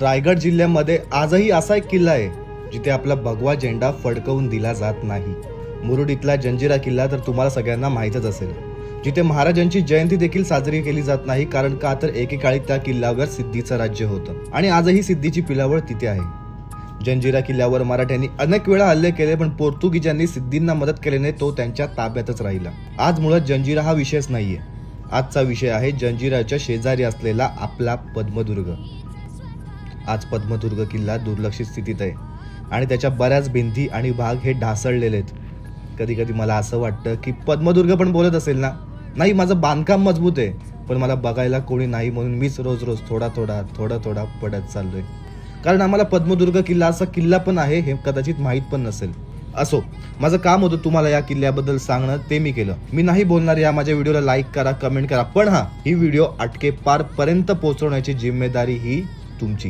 रायगड जिल्ह्यामध्ये आजही असा एक किल्ला आहे जिथे आपला भगवा झेंडा फडकवून दिला जात नाही. मुरुड इथला जंजिरा किल्ला तर तुम्हाला सगळ्यांना माहीतच असेल. जिथे महाराजांची जयंती देखील साजरी केली जात नाही कारण का तर एकेकाळी त्या किल्ल्यावर सिद्धीचं राज्य होतं. आणि आजही सिद्धीची पिलावळ तिथे आहे. जंजिरा किल्ल्यावर मराठ्यांनी अनेक वेळा हल्ले केले पण पोर्तुगीजांनी सिद्धींना मदत केल्याने तो त्यांच्या ताब्यातच राहिला. आज मुळात जंजिरा हा विषयच नाहीये. आजचा विषय आहे जंजिराच्या शेजारी असलेला आपला पद्मदुर्ग. आज पद्मदुर्ग किल्ला दुर्लक्षित स्थितीत आहे. आणि त्याच्या बऱ्याच भिंती आणि भाग हे ढासळलेले आहेत. कधी कधी मला असं वाटतं की पद्मदुर्ग पण बोलत असेल ना? नाही माझं बांधकाम मजबूत आहे. पण मला बघायला कोणी नाही म्हणून मीच रोज रोज थोडा थोडा थोडा थोडा पडत चाललोय. कारण आम्हाला पद्मदुर्ग किल्ला असा किल्ला पण आहे हे कदाचित माहीत पण नसेल. असो माझं काम होतं तुम्हाला या किल्ल्याबद्दल सांगणं ते मी केलं. मी नाही बोलणार या माझ्या व्हिडिओला लाईक करा कमेंट करा पण हा ही व्हिडिओ अटके पार पर्यंत पोहोचवण्याची जिम्मेदारी ही तुमची.